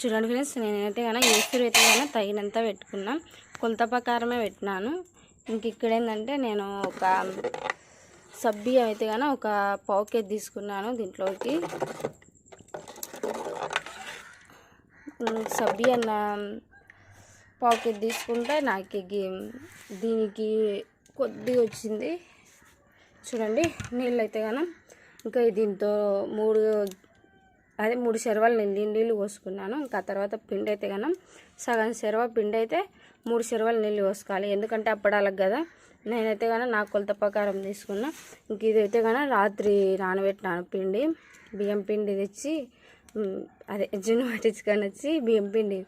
చూడండి ఫ్రెండ్స్ నేనైతే కానీ ఏసురు అయితే కానీ తగినంత పెట్టుకున్నాను కొలత ప్రకారమే పెట్టినాను. ఇంక ఇక్కడ ఏంటంటే నేను ఒక సబ్బి అయితే కానీ ఒక పావు కేజీ తీసుకున్నాను దీంట్లోకి. సబ్బి అన్న పావు కేజీ తీసుకుంటే నాకు దీనికి కొద్దిగా వచ్చింది. చూడండి నీళ్ళు అయితే కానీ ఇంకా దీంతో మూడు అదే మూడు చెరవలు నేను నీళ్ళు పోసుకున్నాను. ఇంకా తర్వాత పిండి అయితే కనం సగం చెరవ పిండి అయితే మూడు చెరవలు నీళ్ళు పోసుకోవాలి. ఎందుకంటే అప్పడాలకు కదా. నేనైతే కనుక నా కొలత ప్రకారం తీసుకున్నా. ఇంక ఇదైతే కనుక రాత్రి నానబెట్టినాను పిండి. బియ్యం పిండి తెచ్చి అదే జున్ను పట్టించుకొని వచ్చి బియ్యం పిండి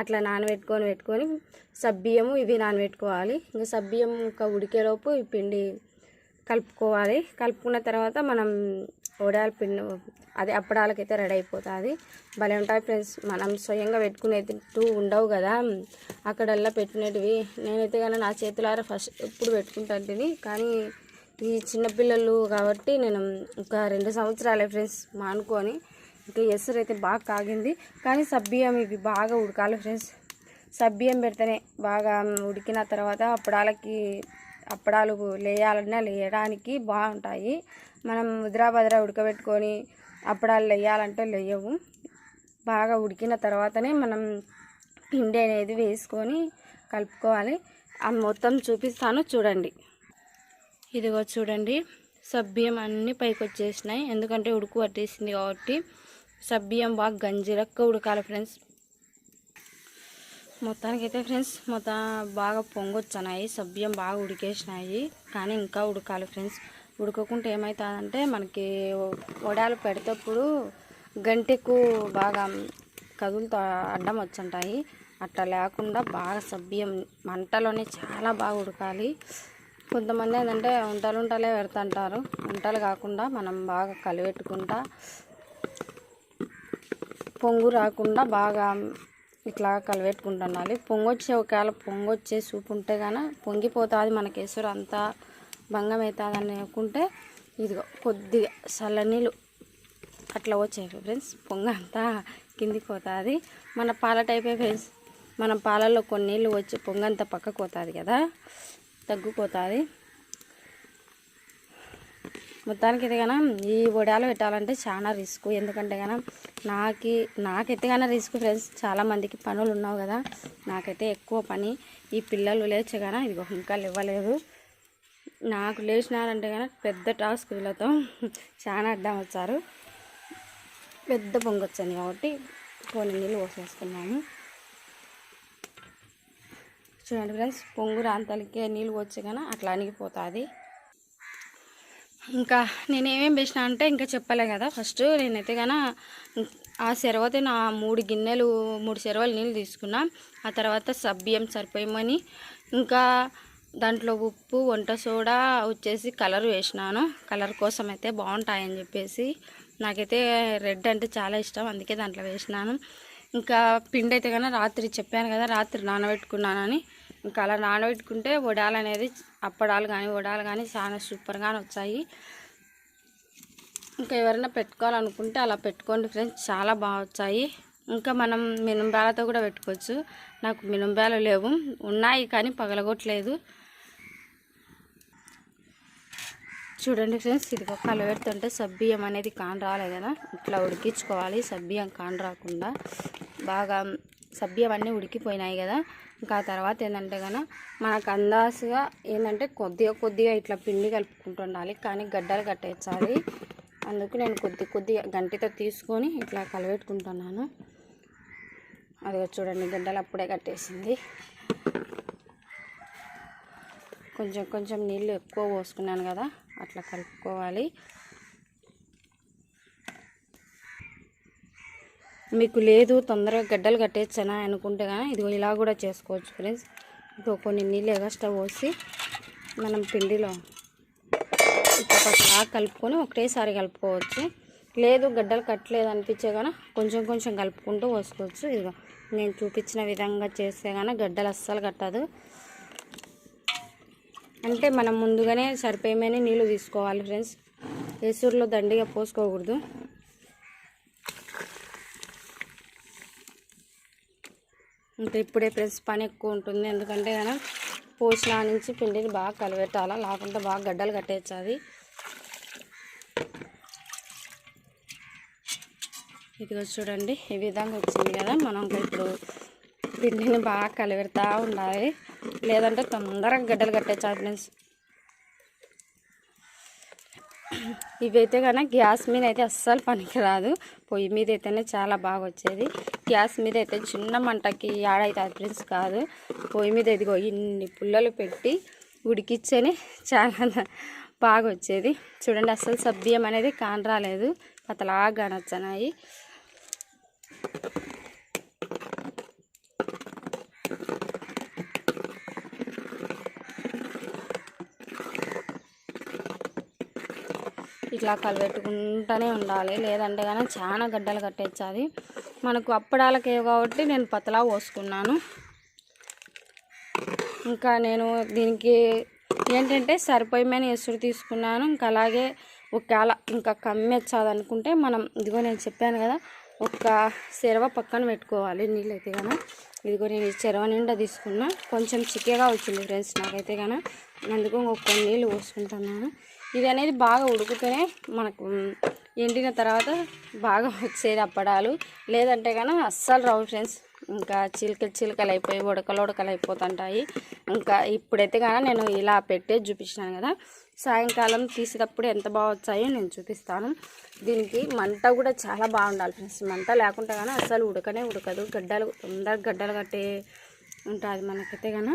అట్లా నానబెట్టుకొని పెట్టుకొని సబ్బియ్యము ఇవి నానబెట్టుకోవాలి. ఇంకా సబ్బియ్యం ఇంకా ఉడికేలోపు ఈ పిండి కలుపుకోవాలి. కలుపుకున్న తర్వాత మనం వడాల పిండి అదే అప్పడాలకైతే రెడీ అయిపోతుంది. భలే ఉంటాయి ఫ్రెండ్స్. మనం స్వయంగా పెట్టుకునేది ఉండవు కదా. అక్కడల్లా పెట్టినటివి. నేనైతే కానీ నా చేతులారా ఫస్ట్ ఎప్పుడు పెట్టుకుంటాంటిని కానీ ఈ చిన్నపిల్లలు కాబట్టి నేను ఒక రెండు సంవత్సరాలే ఫ్రెండ్స్ మానుకొని ఇంకా ఎసరు అయితే బాగా కాగింది. కానీ సబ్బియ్యం ఇవి బాగా ఉడకాలి ఫ్రెండ్స్. సబ్బియ్యం పెడితేనే బాగా ఉడికిన తర్వాత అప్పడాలకి అప్పడాలు లేయాలన్నా లేయడానికి బాగుంటాయి. మనం ముద్రాభద్ర ఉడకబెట్టుకొని అప్పడాలు లేయాలంటే లేయవు. బాగా ఉడికిన తర్వాతనే మనం పిండి అనేది వేసుకొని కలుపుకోవాలి. ఆ మొత్తం చూపిస్తాను చూడండి. ఇదిగో చూడండి సబ్బియ్యం అన్నీ పైకి వచ్చేసినాయి. ఎందుకంటే ఉడుకు పట్టేసింది కాబట్టి సబ్బియ్యం బాగా గంజిరక్క ఉడకాలి ఫ్రెండ్స్. మొత్తానికి అయితే ఫ్రెండ్స్ మొత్తం బాగా పొంగొచ్చున్నాయి సభ్యం బాగా ఉడికేసినాయి కానీ ఇంకా ఉడకాలి ఫ్రెండ్స్. ఉడకకుంటే ఏమవుతుందంటే మనకి వడాలు పెడేటప్పుడు గంటెకు బాగా కదులుతో అడ్డం వచ్చుంటాయి. అట్లా లేకుండా బాగా సభ్యం మంటలోనే చాలా బాగా ఉడకాలి. కొంతమంది ఏంటంటే వంటలు ఉంటలే పెడుతుంటారు. వంటలు కాకుండా మనం బాగా కలిపెట్టుకుంటా పొంగు రాకుండా బాగా ఇట్లా కలిపెట్టుకుంటుండాలి పొంగొచ్చే ఒకవేళ పొంగొచ్చే సూపు ఉంటే కానీ పొంగిపోతుంది మన కేసరి అంతా భంగం అవుతుంది అనుకుంటే ఇదిగో కొద్దిగా చల్లనీళ్ళు అట్లా వచ్చాయి ఫ్రెండ్స్. పొంగ అంతా కిందికి పోతుంది. మన పాల టైపే ఫ్రెండ్స్. మన పాలల్లో కొన్ని నీళ్ళు వచ్చి పొంగంతా పక్కకు పోతుంది కదా. తగ్గిపోతుంది. మొత్తానికి అయితే కన ఈ వడియాలు పెట్టాలంటే చాలా రిస్క్. ఎందుకంటే కన నాకి నాకైతే కన రిస్క్ ఫ్రెండ్స్. చాలామందికి పనులు ఉన్నావు కదా నాకైతే ఎక్కువ పని. ఈ పిల్లలు లేచే కన ఇదిగో ఇంకా ఇవ్వలేదు నాకు లేచినారంటే కనుక పెద్ద టాస్క్ వీళ్ళతో చాలా అడ్డం వచ్చారు. పెద్ద పొంగొచ్చింది కాబట్టి కొన్ని నీళ్ళు పోసేసుకున్నాము. చూడండి ఫ్రెండ్స్ పొంగు రాంతలకే నీళ్ళు వచ్చి కానీ అట్లా అణిగిపోతుంది. ఇంకా నేను ఏమేమి వేసిన అంటే ఇంకా చెప్పలే కదా ఫస్ట్ నేనైతే గాన ఆ సెరవతే నా మూడు గిన్నెలు మూడు సెరవలు నీళ్ళు తీసుకున్నా. ఆ తర్వాత సబ్బియ్యం సరిపోయమని ఇంకా దాంట్లో ఉప్పు వంట సోడా వచ్చేసి కలర్ వేసినాను. కలర్ కోసం అయితే బాగుంటాయని చెప్పేసి నాకైతే రెడ్ అంటే చాలా ఇష్టం అందుకే దాంట్లో వేసినాను. ఇంకా పిండి అయితే కన్నా రాత్రి చెప్పాను కదా రాత్రి నానబెట్టుకున్నానని ఇంకా అలా నానబెట్టుకుంటే వడాలు అనేది అప్పడాలు కానీ వడాలు కానీ చాలా సూపర్గానే వచ్చాయి. ఇంకా ఎవరైనా పెట్టుకోవాలనుకుంటే అలా పెట్టుకోండి ఫ్రెండ్స్ చాలా బాగా వచ్చాయి. ఇంకా మనం మినుంబేలతో కూడా పెట్టుకోవచ్చు. నాకు మినుంబేలు లేవు. ఉన్నాయి కానీ పగలగొట్టలేదు. చూడండి ఫ్రెండ్స్ ఇది ఒక కలబెడుతుంటే సబ్బియ్యం అనేది కాన్ రాలే కదా ఇట్లా ఉడికించుకోవాలి సబ్బియ్యం కాన్ రాకుండా. బాగా సబ్బియ్యం అన్నీ ఉడికిపోయినాయి కదా. ఇంకా ఆ తర్వాత ఏంటంటే కనుక మనకు అందాసుగా ఏంటంటే కొద్దిగా కొద్దిగా ఇట్లా పిండి కలుపుకుంటుండాలి. కానీ గడ్డలు కట్టేసాలి. అందుకు నేను కొద్ది కొద్దిగా గంటితో తీసుకొని ఇట్లా కలబెట్టుకుంటున్నాను. అది చూడండి గడ్డలు అప్పుడే కట్టేసింది. కొంచెం కొంచెం నీళ్ళు ఎక్కువ పోసుకున్నాను కదా అట్లా కలుపుకోవాలి. మీకు లేదు తొందరగా గడ్డలు కట్టేచ్చనా అనుకుంటే కానీ ఇదిగో ఇలా కూడా చేసుకోవచ్చు ఫ్రెండ్స్ ఇంకో కొన్ని నీళ్ళు ఎగస్ట్రా పోసి మనం పిండిలో ఇట్లా కలుపుకొని ఒకటేసారి కలుపుకోవచ్చు. లేదు గడ్డలు కట్టలేదు అనిపించే కానీ కొంచెం కొంచెం కలుపుకుంటూ వసుకోవచ్చు ఇదిగో నేను చూపించిన విధంగా చేస్తే కానీ గడ్డలు అస్సలు కట్టదు. అంటే మనం ముందుగానే సరిపోయమని నీళ్ళు తీసుకోవాలి ఫ్రెండ్స్ ఏసూరులో దండిగా పోసుకోకూడదు. ఇంకా ఇప్పుడే ఫ్రెండ్స్ పని ఎక్కువ ఉంటుంది. ఎందుకంటే మనం పోసిన నుంచి పిండిని బాగా కలిపెట్టాలా లేకుంటే బాగా గడ్డలు కట్టేయచ్చు అది ఇదిగో చూడండి ఈ విధంగా వచ్చింది కదా? మనం ఇప్పుడు పిండిని బాగా కలిపెడతా ఉండాలి. లేదంటే తొందరగా గడ్డలు కట్టేయచ్చు ఫ్రెండ్స్. ఇవైతే కనుక గ్యాస్ మీద అయితే అస్సలు పనికిరాదు. పొయ్యి మీద అయితేనే చాలా బాగా వచ్చేది గ్యాస్ మీద అయితే చిన్న మంటకి ఆడైతే ఫ్రెండ్స్ కాదు. పొయ్యి మీద ఇదిగో ఇన్ని పుల్లలు పెట్టి ఉడికిచ్చని చాలా బాగా వచ్చేది చూడండి అస్సలు సభ్యం అనేది కాని రాలేదు పతలాగా నచ్చనాయి. ఇట్లా కలబెట్టుకుంటూనే ఉండాలి. లేదంటే కానీ చాలా గడ్డలు కట్టేస్తుంది మనకు అప్పడాలకే కాబట్టి నేను పతలా పోసుకున్నాను. ఇంకా నేను దీనికి ఏంటంటే సరిపోయమని ఎసురు తీసుకున్నాను. ఇంకా అలాగే ఒకవేళ ఇంకా కమ్మి అనుకుంటే మనం ఇదిగో నేను చెప్పాను కదా ఒక సెరవ పక్కన పెట్టుకోవాలి నీళ్ళు అయితే కానీ ఇదిగో నేను ఈ చెరవ నిండా తీసుకున్నా. కొంచెం చిక్కగా వచ్చింది ఫ్రెండ్స్ నాకైతే కానీ అందుకు ఇంకొక నీళ్ళు పోసుకుంటున్నాను. ఇది అనేది బాగా ఉడికితేనే మనకు ఎండిన తర్వాత బాగా వచ్చేది అప్పడాలు. లేదంటే కానీ అస్సలు రావు ఫ్రెండ్స్. ఇంకా చిలుకలు చిలుకలు అయిపోయి ఉడకలు ఉడకలు అయిపోతుంటాయి. ఇంకా ఇప్పుడైతే కానీ నేను ఇలా పెట్టే చూపించినాను కదా. సాయంకాలం తీసేటప్పుడు ఎంత బాగా వచ్చాయో నేను చూపిస్తాను. దీనికి మంట కూడా చాలా బాగుండాలి ఫ్రెండ్స్. మంట లేకుండా కానీ అస్సలు ఉడకనే ఉడకదు. గడ్డలు తొందరగా గడ్డలు కట్టే ఉంటుంది మనకైతే కానీ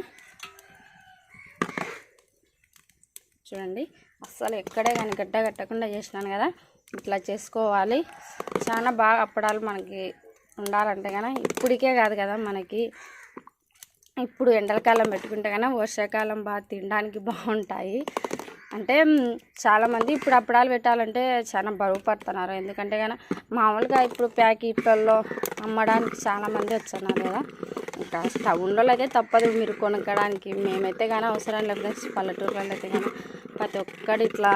చూడండి. అస్సలు ఎక్కడే కానీ గడ్డ కట్టకుండా చేసినాను కదా. ఇట్లా చేసుకోవాలి. చాలా బాగా అప్పడాలు మనకి ఉండాలంటే కానీ ఇప్పటికే కాదు కదా మనకి. ఇప్పుడు ఎండలకాలం పెట్టుకుంటే కానీ వర్షాకాలం బాగా తినడానికి బాగుంటాయి. అంటే చాలామంది ఇప్పుడు అప్పడాలు పెట్టాలంటే చాలా బరువు పడుతున్నారు. ఎందుకంటే కానీ మామూలుగా ఇప్పుడు ప్యాకెట్లలో అమ్మడానికి చాలామంది వచ్చున్నారు కదా. ఇంకా టౌన్లో అయితే తప్పదు. మీరు కొనుక్కోవడానికి మేమైతే కానీ అవసరం లేదు. పల్లెటూర్లలో పల్లెటూరులో అయితే కానీ ప్రతి ఒక్కడి ఇట్లా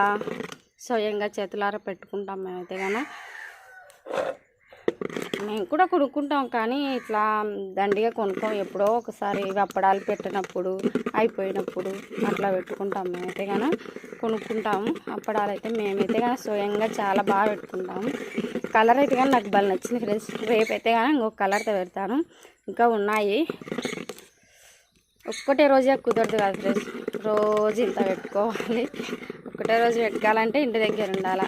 స్వయంగా చేతులారా పెట్టుకుంటాం మేమైతే కానీ మేము కూడా కొనుక్కుంటాం కానీ ఇట్లా దండిగా కొనుక్కోం. ఎప్పుడో ఒకసారి అప్పడాలు పెట్టినప్పుడు అయిపోయినప్పుడు అట్లా పెట్టుకుంటాం మేమైతే కానీ కొనుక్కుంటాము అప్పడాలు అయితే మేమైతే కానీ స్వయంగా చాలా బాగా పెట్టుకుంటాము కలర్ అయితే కానీ నాకు బాగా నచ్చింది ఫ్రెండ్స్. రేపైతే కానీ ఇంకొక కలర్తో పెడతాను. ఇంకా ఉన్నాయి. ఒక్కటే రోజే కుదరదు కదా ఫ్రెండ్స్. రోజు ఇంత పెట్టుకోవాలి. ఒకటే రోజు పెట్టుకోవాలంటే ఇంటి దగ్గర ఉండాలి.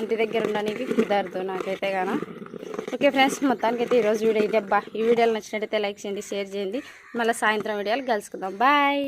ఇంటి దగ్గర ఉండడానికి కుదరదు నాకైతే కానీ ఓకే ఫ్రెండ్స్ మొత్తానికి అయితే ఈరోజు వీడియో ఇదే అబ్బా. ఈ వీడియోలు నచ్చినట్టయితే లైక్ చేయండి షేర్ చేయండి. మళ్ళీ సాయంత్రం వీడియోలు కలుసుకుందాం. బాయ్!